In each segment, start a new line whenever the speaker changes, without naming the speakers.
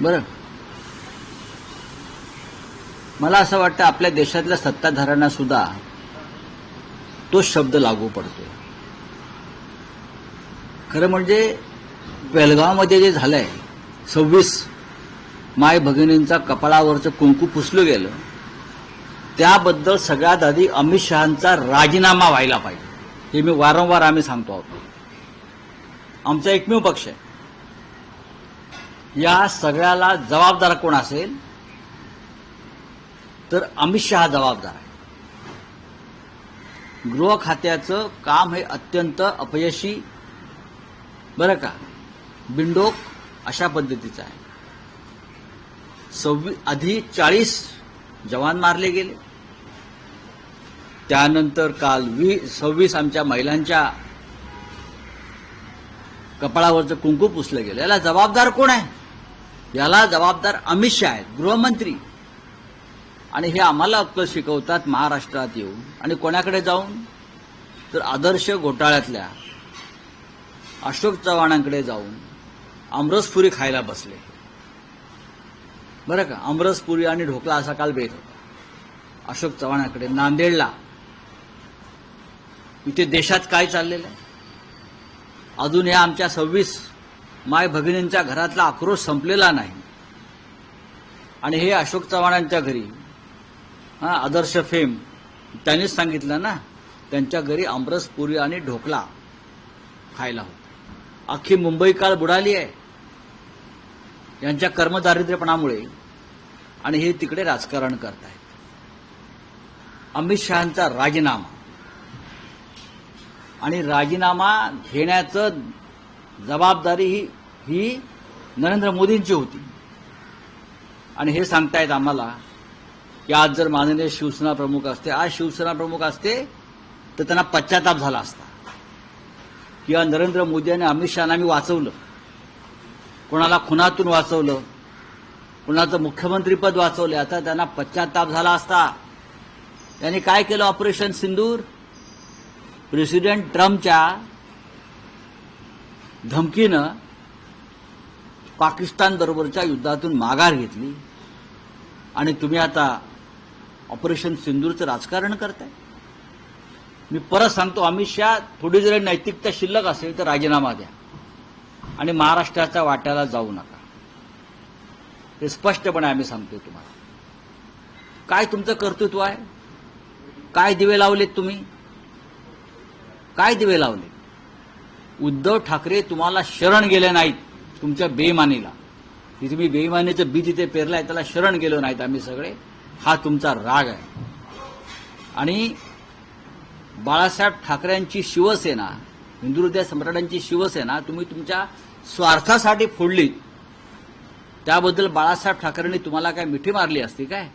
बरं. मला असं वाटतं आपल्या देशातल्या सत्ताधाऱ्यांना सुद्धा तो शब्द लागू पडतो खरं म्हणजे बेलगावमध्ये जे झालंय सव्वीस माय भगिनींचा कपाळावरचं कुंकू पुसलं गेलं त्याबद्दल सगळ्यात आधी अमित शहांचा राजीनामा व्हायला पाहिजे. हे मी वारंवार आम्ही सांगतो आहोत. आमचा एकमेव पक्ष आहे. या सगळ्याला जबाबदार कोण असेल? तर अमित शहा जबाबदार आहे. गृह खात्याचं काम हे अत्यंत अपयशी बरं का? बिंडोक अशा पद्धतीचं आहे. सव्वीस आधी चाळीस जवान मारले गेले. त्यानंतर काल वी सव्वीस आमच्या महिलांच्या कपाळावरचं कुंकू पुसलं गेलं. याला जबाबदार कोण आहे? याला जबाबदार अमित शहा आहेत गृहमंत्री. आणि हे आम्हाला अक्कल शिकवतात महाराष्ट्रात येऊन. आणि कोणाकडे जाऊन? तर आदर्श घोटाळ्यातल्या अशोक चव्हाणांकडे जाऊन आमरसपुरी खायला बसले. बरं का? आमरसपुरी आणि ढोकळा असा काल बेत होता. अशोक चव्हाणांकडे नांदेडला. इथे देशात काय चाललेलं आहे? अजून या आमच्या सव्वीस माय भगिनींच्या घरातला आक्रोश संपलेला नाही. आणि हे अशोक चव्हाणांच्या घरी हा आदर्श फेम त्यांनीच सांगितलं ना त्यांच्या घरी आमरस पुरी आणि ढोकला खायला होता. अख्खी मुंबई काळ बुडाली आहे. यांच्या कर्मदारिद्र्यपणामुळे आणि हे तिकडे राजकारण करतायत. अमित शहांचा राजीनामा. आणि राजीनामा घेण्याचं जबाबदारी ही ही नरेंद्र मोदींची होती. आणि हे सांगतायत आम्हाला की आज जर माननीय शिवसेना प्रमुख असते आज शिवसेना प्रमुख असते तर त्यांना पश्चाताप झाला असता. किंवा नरेंद्र मोदी आणि अमित शहाना आम्ही वाचवलं. कोणाला खुनातून वाचवलं कुणाचं मुख्यमंत्रीपद वाचवलं आता त्यांना पश्चाताप झाला असता. त्यांनी काय केलं ऑपरेशन सिंदूर? प्रेसिडेंट ट्रम्पच्या धमकीनं पाकिस्तान बरोबरच्या युद्धातून माघार घेतली. आणि तुम्ही आता ऑपरेशन सिंदूरचं राजकारण करताय. मी परत सांगतो अमित शहा थोडी जरी नैतिकता शिल्लक असेल तर राजीनामा द्या. आणि महाराष्ट्राच्या वाट्याला जाऊ नका. हे स्पष्टपणे आम्ही सांगतो तुम्हाला. काय तुमचं कर्तृत्व आहे? काय दिवे लावलेत तुम्ही? काय दिवे लावले उद्धव ठाकरे तुम्हाला शरण गेले नाहीत तुमच्या बेमानीला की तुम्ही बेईमानीचं बी तिथे पेरलाय त्याला शरण गेलो नाहीत आम्ही सगळे. हा तुमचा राग आहे. आणि बाळासाहेब ठाकरेंची शिवसेना हिंदू हृदय सम्राटांची शिवसेना तुम्ही तुमच्या स्वार्थासाठी फोडली त्याबद्दल बाळासाहेब ठाकरेंनी तुम्हाला काय मिठी मारली असती काय?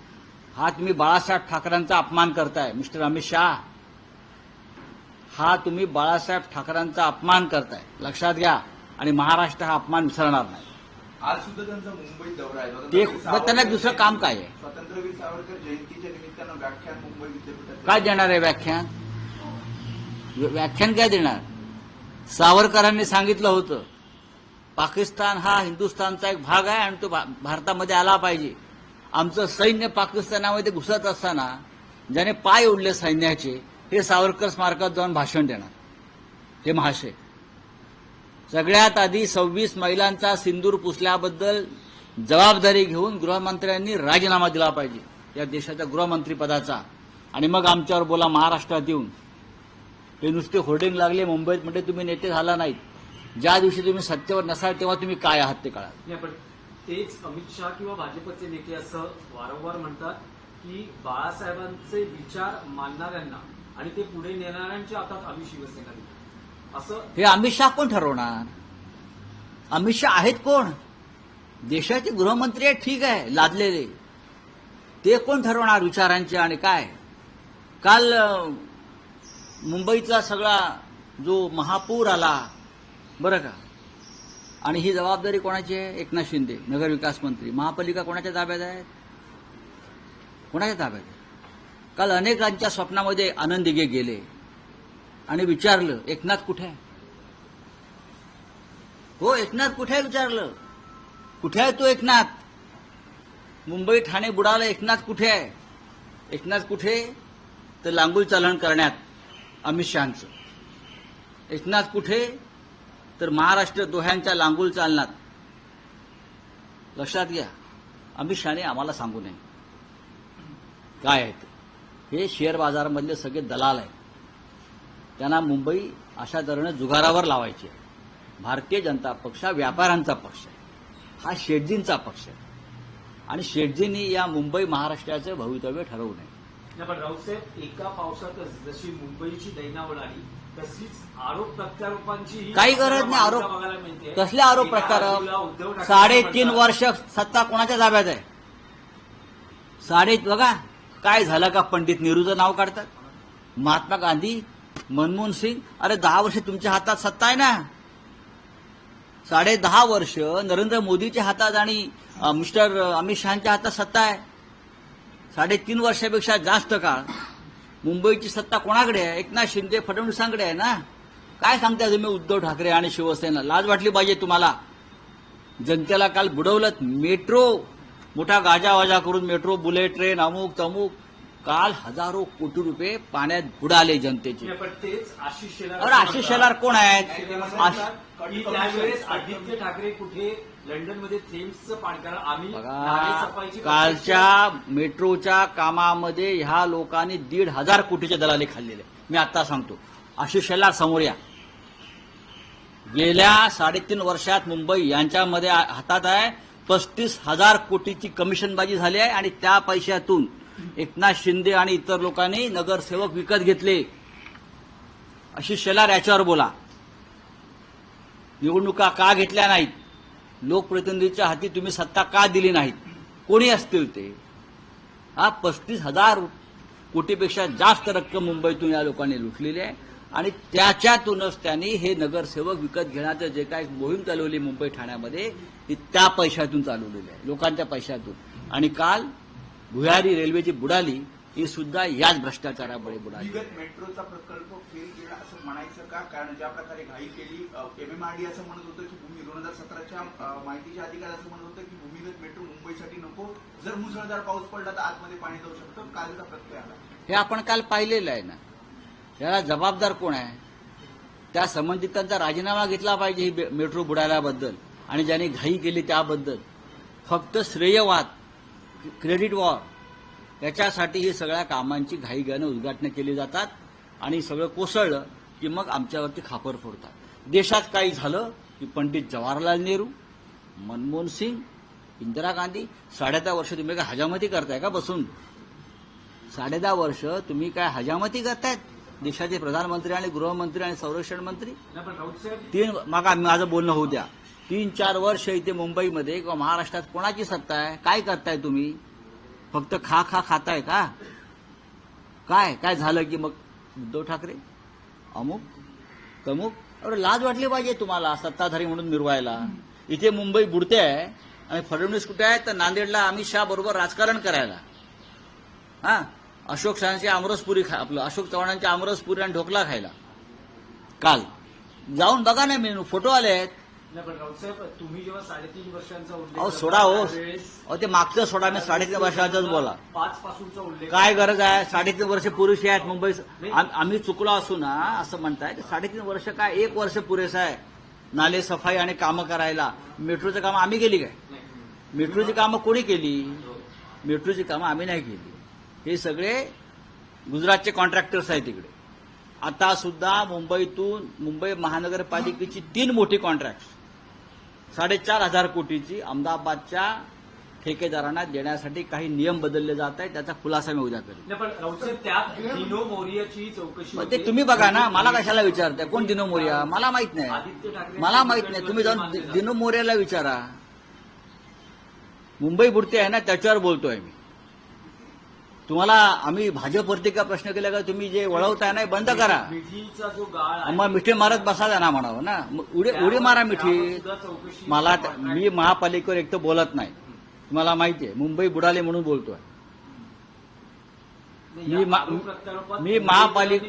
हा तुम्ही बाळासाहेब ठाकरेंचा अपमान करताय मिस्टर अमित शहा. हा तुम्ही बाळासाहेब ठाकरेंचा अपमान करताय. लक्षात घ्या. आणि महाराष्ट्र हा अपमान विसरणार नाही.
आज सुद्धा त्यांचा मुंबईत दौरा आहे.
ते त्यांना दुसरं काम काय आहे?
स्वातंत्र्यवीर सावरकर जयंतीच्या निमित्तानं व्याख्यान मुंबई विद्यापीठात
काय देणार आहे व्याख्यान? व्य- व्याख्यान काय देणार? सावरकरांनी सांगितलं होतं पाकिस्तान हा हिंदुस्थानचा एक भाग आहे आणि तो भारतामध्ये आला पाहिजे. आमचं सैन्य पाकिस्तानामध्ये घुसत असताना ज्याने पाय ओढले सैन्याचे हे सावरकर स्मारकात जाऊन भाषण देणार. हे महाशय. सगळ्यात आधी सव्वीस महिलांचा सिंदूर पुसल्याबद्दल जबाबदारी घेऊन गृहमंत्र्यांनी राजीनामा दिला पाहिजे या देशाच्या गृहमंत्रीपदाचा. आणि मग आमच्यावर बोला महाराष्ट्रात येऊन. हे नुसते होर्डिंग लागले मुंबईत म्हणजे तुम्ही नेते झाला नाहीत. ज्या दिवशी तुम्ही सत्तेवर नसाल तेव्हा तुम्ही काय आहात ते कळा.
पण तेच अमित शहा किंवा भाजपचे नेते असं वारंवार म्हणतात की बाळासाहेबांचे विचार मानणाऱ्यांना आणि ते पुढे नेणाऱ्यांच्या हातात आम्ही शिवसेना दिली असं
हे अमित शहा कोण ठरवणार? अमित शहा आहेत कोण? देशाचे गृहमंत्री आहेत ठीक आहे लादलेले. ते कोण ठरवणार विचारांचे आणि काय? काल मुंबईचा मुंबईतला सगळा जो महापूर आला बरं का? आणि ही जबाबदारी कोणाची आहे? एकनाथ शिंदे नगर विकास मंत्री. महापालिका कोणाच्या ताब्यात आहे कोणाच्या ताब्यात आहे काल अनेकांच्या स्वप्नामध्ये आनंद दिघे गेले. आणि विचारलं एकनाथ कुठे आहे? हो एकनाथ कुठे आहे? विचारलं. कुठे आहे तो एकनाथ? मुंबई ठाणे बुडाला एकनाथ कुठे आहे? एकनाथ कुठे? तर लांगुल चालन करण्यात अमित शहाचं. एकनाथ कुठे? तर महाराष्ट्र दोह्यांच्या लांगुल चालनात. लक्षात घ्या अमित शहाने आम्हाला सांगू नये. काय आहे ते? हे शेअर बाजारामधले सगळे दलाल आहेत. त्यांना मुंबई अशा तऱ्हेनं जुगारावर लावायची आहे. भारतीय जनता पक्ष हा व्यापाऱ्यांचा पक्ष आहे. हा शेटजींचा पक्ष आहे. आणि शेटजींनी या मुंबई महाराष्ट्राचं भवितव्य ठरवू नये.
पण राऊतसाहेब एका पावसातच जशी मुंबईची दैनावळ आली तशीच आरोप प्रत्यारोपांची
काही गरज नाही आरोप कसले आरोप प्रकार साडेतीन वर्ष सत्ता कोणाच्या ताब्यात आहे? साडे बघा काय झालं का पंडित नेहरूचं नाव काढतात? महात्मा गांधी मनमोहन सिंग. अरे दहा वर्ष तुमच्या हातात सत्ता आहे ना. साडे दहा वर्ष नरेंद्र मोदीच्या हातात आणि मिस्टर अमित शहाच्या हातात सत्ता आहे. साडेतीन वर्षापेक्षा जास्त काळ. मुंबईची सत्ता कोणाकडे आहे? एकनाथ शिंदे फडणवीसांकडे आहे ना. काय सांगताय तुम्ही उद्धव ठाकरे आणि शिवसेना? लाज वाटली पाहिजे तुम्हाला. जनतेला काल बुडवलं मेट्रो. मोठा गाजावाजा करून मेट्रो बुलेट ट्रेन अमुक तमुक. काल हजारो कोटी रुपये पाण्यात बुडाले जनतेचे. अरे आशिष शेलार कोण आहेत?
आदित्य ठाकरे कुठे लंडनमध्ये थेम्सचं पाणी कारण आम्ही
कालच्या मेट्रोच्या कामामध्ये ह्या लोकांनी दीड हजार कोटीचे दलाली खाल्लेले. मी आता सांगतो. आशिष शेलार समोर या. गेल्या साडेतीन वर्षात मुंबई यांच्यामध्ये हातात आहे. पस्तीस हजार कोटीची कमिशनबाजी झाली आहे आणि त्या पैशातून एकनाथ शिंदे आणि इतर लोकांनी नगरसेवक विकत घेतले. अशी शेलार याच्यावर बोला. निवडणुका का घेतल्या नाहीत? लोकप्रतिनिधीच्या हाती तुम्ही सत्ता का दिली नाहीत? कोणी असतील ते? हा पस्तीस हजार कोटीपेक्षा जास्त रक्कम मुंबईतून या लोकांनी लुटलेली आहे. आणि त्याच्यातूनच त्यांनी हे नगरसेवक विकत घेण्याचं जे काय मोहीम चालवली मुंबई ठाण्यामध्ये ती त्या पैशातून चालवलेली आहे लोकांच्या पैशातून. आणि काल भुयारी रेल्वेची बुडाली ही सुद्धा याच भ्रष्टाचारामुळे बुडाली.
मेट्रोचा प्रकल्प फेल गेला असं म्हणायचं का? कारण ज्या प्रकारे घाई केली एमएमआरडी असं म्हणत होतं की भूमी दोन हजार सतराच्या माहितीच्या अधिकार असं म्हणत होतं की भूमिगत मेट्रो मुंबईसाठी नको. जर मुसळधार पाऊस पडला तर आतमध्ये पाणी जाऊ शकतं. कालचा प्रत्यय आला.
हे आपण काल पाहिलेलं आहे ना. याला जबाबदार कोण आहे? त्या संबंधितांचा राजीनामा घेतला पाहिजे ही बे- मेट्रो बुडाल्याबद्दल. आणि ज्यांनी घाई केली त्याबद्दल. फक्त श्रेयवाद क्रेडिट वॉर याच्यासाठी ही सगळ्या कामांची घाई उद्घाटनं केली जातात आणि सगळं कोसळलं की मग आमच्यावरती खापर फोडतात. देशात काही झालं की पंडित जवाहरलाल नेहरू मनमोहन सिंग इंदिरा गांधी साडे दहा वर्ष तुम्ही काय हजामती करताय का बसून? साडे दहा वर्ष तुम्ही काय हजामती करतायत? देशाचे प्रधानमंत्री आणि गृहमंत्री आणि संरक्षण मंत्री. तीन मागा माझं बोलणं होऊ द्या. तीन चार वर्ष इथे मुंबईमध्ये किंवा महाराष्ट्रात कोणाची सत्ता आहे? काय करताय तुम्ही? फक्त खा खा खाताय का? काय काय झालं की मग उद्धव ठाकरे? अमुक तमुक? अरे लाज वाटली पाहिजे तुम्हाला सत्ताधारी म्हणून मिरवायला. इथे मुंबई बुडते आहे आणि फडणवीस कुठे आहे तर नांदेडला अमित शहा बरोबर राजकारण करायला. हा? अशोक शहांची आमरसपुरी खा आपलं अशोक चव्हाणांची आमरसपुरी आणि ढोकला खायला. काल. जाऊन बघा ना मेनू फोटो आले आहेत.
तुम्ही जेव्हा साडेतीन वर्षांचा
अहो सोडा हो. अहो ते मागचं सोडा मी साडेतीन वर्षाचाच बोला.
पाच पासूनचा उल्लेख
काय गरज आहे? साडेतीन वर्ष पुरुषी आहेत मुंबई आम- आम्ही चुकलो असू ना असं म्हणताय. साडेतीन वर्ष काय? एक वर्ष पुरेसं आहे. नाले सफाई आणि कामं करायला. मेट्रोचं काम आम्ही केली काय?
नाही.
मेट्रोची कामं कोणी केली? मेट्रोची कामं आम्ही नाही केली. हे सगळे गुजरातचे कॉन्ट्रॅक्टर्स आहेत तिकडे आता सुद्धा मुंबईतून मुंबई महानगरपालिकेची तीन मोठी कॉन्ट्रॅक्ट साडेचार हजार कोटीची अहमदाबादच्या ठेकेदारांना देण्यासाठी काही नियम बदलले जात आहेत त्याचा खुलासा मी उद्या करेन. ते. तुम्ही बघा ना मला कशाला विचारताय? कोण दिनो मोर्या? मला माहीत नाही. मला माहीत नाही. तुम्ही जाऊन दिनो मोर्याला विचारा. मुंबई बुडते आहे ना त्याच्यावर बोलतोय मी. तुम्हाला आम्ही भाजपवरती का प्रश्न केला का तुम्ही जे वळवताय ना बंद करा.
मिठीचा जो गाळ आहे,
मग मिठी मारत बसा ना म्हणावं ना. उडी उडी मारा मिठी. मला मी महापालिकेवर एक तर बोलत नाही. तुम्हाला माहिती आहे मुंबई बुडाली म्हणून बोलतोय. मी मा- महापालिक-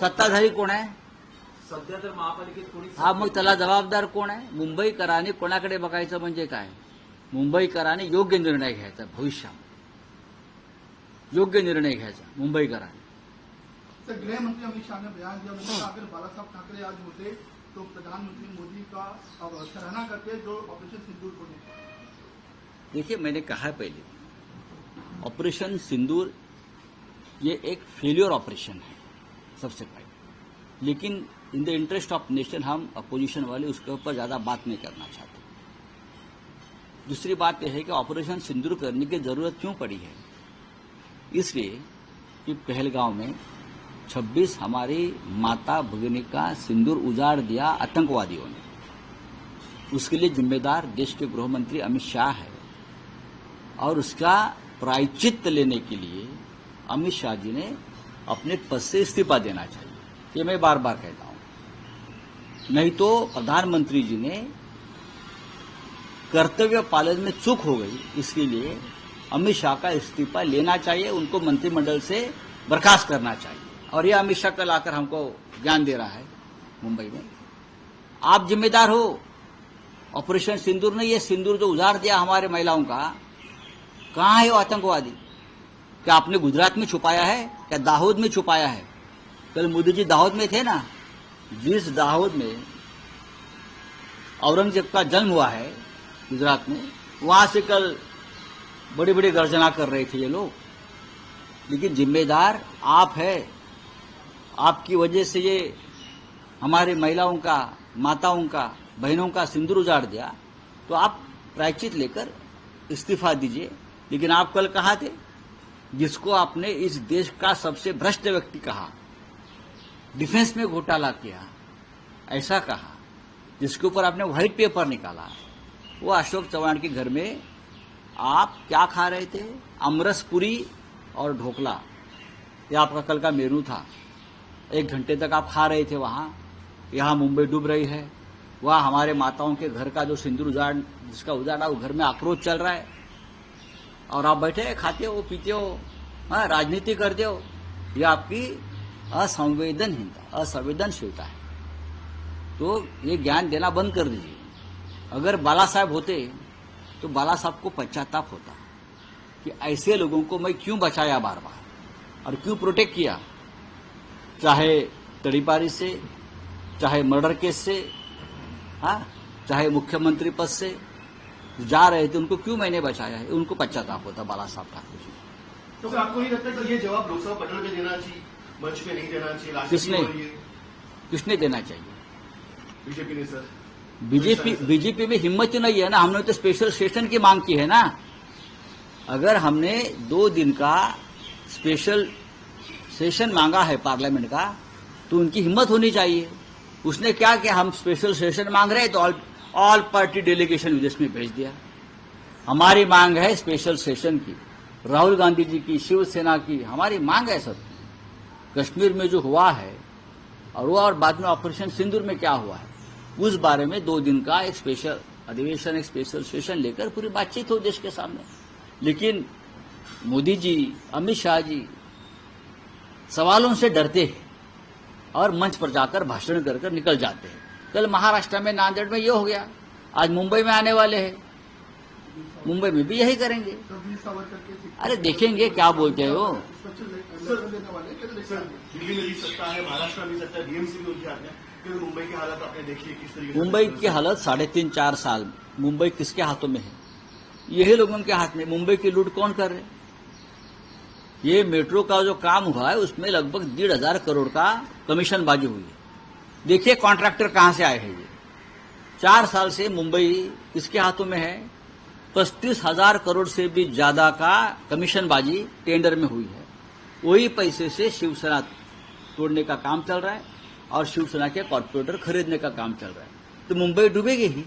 सत्ताधारी कोण आहे?
सध्या तर महापालिकेत
हा मग त्याला जबाबदार कोण आहे? मुंबईकरांनी कोणाकडे बघायचं म्हणजे काय? मुंबईकरांनी योग्य निर्णय घ्यायचा भविष्यात योग्य निर्णय घ्यायचा मुंबईकरांनी
सर गृह मंत्री अमित शाह ने बयान दिया अगर बाला साहब ठाकरे आज होते. तो प्रधानमंत्री मोदी का अब सराहना करते जो ऑपरेशन सिंदूर को
देखिए मैंने कहा पहले ऑपरेशन सिंदूर ये एक फेलियर ऑपरेशन है सबसे पहले. लेकिन in the interest of nation Hum opposition वाले उसके ऊपर ज़्यादा बात नहीं करना चाहते. दूसरी बात यह है कि ऑपरेशन सिंदूर करने की ज़रूरत क्यों पड़ी है? इसलिए कि पहलगांव में 26 हमारी माता भगिनी का सिंदूर उजाड़ दिया आतंकवादियों ने। उसके लिए जिम्मेदार देश के गृह मंत्री अमित शाह है। और उसका प्रायचित्त लेने के लिए अमित शाह जी ने अपने पद से इस्तीफा देना चाहिए। ये मैं बार बार कहता हूँ। नहीं तो प्रधानमंत्री जी ने कर्तव्य पालन में चूक हो गई। इसके लिए अमित शाह का इस्तीफा लेना चाहिए, उनको मंत्रिमंडल से बर्खास्त करना चाहिए। और ये अमित शाह कल आकर हमको ज्ञान दे रहा है मुंबई में। आप जिम्मेदार हो। ऑपरेशन सिंदूर ने ये सिंदूर जो उजाड़ दिया हमारे महिलाओं का। कहाँ है वो आतंकवादी? क्या आपने गुजरात में छुपाया है? क्या दाहोद में छुपाया है? कल मोदी जी दाहोद में थे ना? जिस दाहोद में औरंगज़ेब का जन्म हुआ है गुजरात में, वहाँ से कल बड़ी बड़ी गर्जना कर रहे थे ये लोग। लेकिन जिम्मेदार आप है। आपकी वजह से ये हमारे महिलाओं का, माताओं का, बहनों का सिंदूर उजाड़ दिया। तो आप प्रायचित लेकर इस्तीफा दीजिए। लेकिन आप कल कहा थे? जिसको आपने इस देश का सबसे भ्रष्ट व्यक्ति कहा। डिफेंस में घोटाला किया। ऐसा कहा। जिसके ऊपर आपने व्हाइट पेपर निकाला। वो अशोक चौहान के घर में आप क्या खा रहे थे? अमरस पूरी और ढोकला। ये आपका कल का मेनू था। एक घंटे तक आप खा रहे थे वहाँ। यहाँ मुंबई डूब रही है। वह हमारे माताओं के घर का जो सिंदूर उजाड़, जिसका उजाड़ा वो घर में आक्रोश चल रहा है। और आप बैठे खाते हो, पीते हो हाँ राजनीति करते हो। ये आपकी असंवेदनहीनता, असंवेदनशीलता है। तो ये ज्ञान देना बंद कर दीजिए। अगर बाला साहब होते तो बाला साहब को पश्चाताप होता कि ऐसे लोगों को मैं क्यों बचाया बार बार और क्यों प्रोटेक्ट किया? चाहे तड़ीपारी से चाहे मर्डर केस से हाँ? चाहे मुख्यमंत्री पद से जा रहे थे उनको क्यों मैंने बचाया? है उनको पश्चाताप होता बाला साहब ठाकुर जी
तो फिर आपको नहीं लगता कि ये जवाब लोकसभा पटल में देना चाहिए? मंच पे नहीं देना चाहिए?
किसने? किसने देना चाहिए?
बीजेपी ने सर।
बीजेपी बीजेपी में हिम्मत ही नहीं है ना। हमने तो स्पेशल सेशन की मांग की है ना। अगर हमने दो दिन का स्पेशल सेशन मांगा है पार्लियामेंट का तो उनकी हिम्मत होनी चाहिए। उसने क्या किया? हम स्पेशल सेशन मांग रहे हैं तो ऑल ऑल पार्टी डेलीगेशन विदेश में भेज दिया। हमारी मांग है स्पेशल सेशन की। राहुल गांधी जी की, शिवसेना की, हमारी मांग है सब। कश्मीर में जो हुआ है, और वो और बाद में ऑपरेशन सिंदूर में क्या हुआ है? उस बारे में दो दिन का एक स्पेशल अधिवेशन एक स्पेशल सेशन लेकर पूरी बातचीत हो देश के सामने। लेकिन मोदी जी अमित शाह जी सवालों से डरते हैं और मंच पर जाकर भाषण कर कर निकल जाते हैं। कल महाराष्ट्र में नांदेड़ में ये हो गया। आज मुंबई में आने वाले हैं। मुंबई में भी यही करेंगे।
तो
अरे देखेंगे क्या बोलते हो?
स्पेशल
फिर मुंबई के हालात आपने देखिए किस तरीके
मुंबई की हालत साढ़े तीन चार साल मुंबई किसके हाथों में है? यही लोगों के हाथ में मुंबई की लूट कौन कर रहे ये मेट्रो का जो काम हुआ है उसमें लगभग डेढ़ हज़ार करोड़ का कमीशन बाजी हुई है। देखिए कॉन्ट्रैक्टर कहाँ से आए हैं ये? चार साल से मुंबई किसके हाथों में है? पच्चीस हज़ार करोड़ से भी ज़्यादा का कमीशन बाजी टेंडर में हुई है। वही पैसे से शिवसेना तोड़ने का काम चल रहा है। और शिवसेना के कॉर्पोरेटर खरीदने का काम चल रहा है। तो मुंबई डूबेगी ही।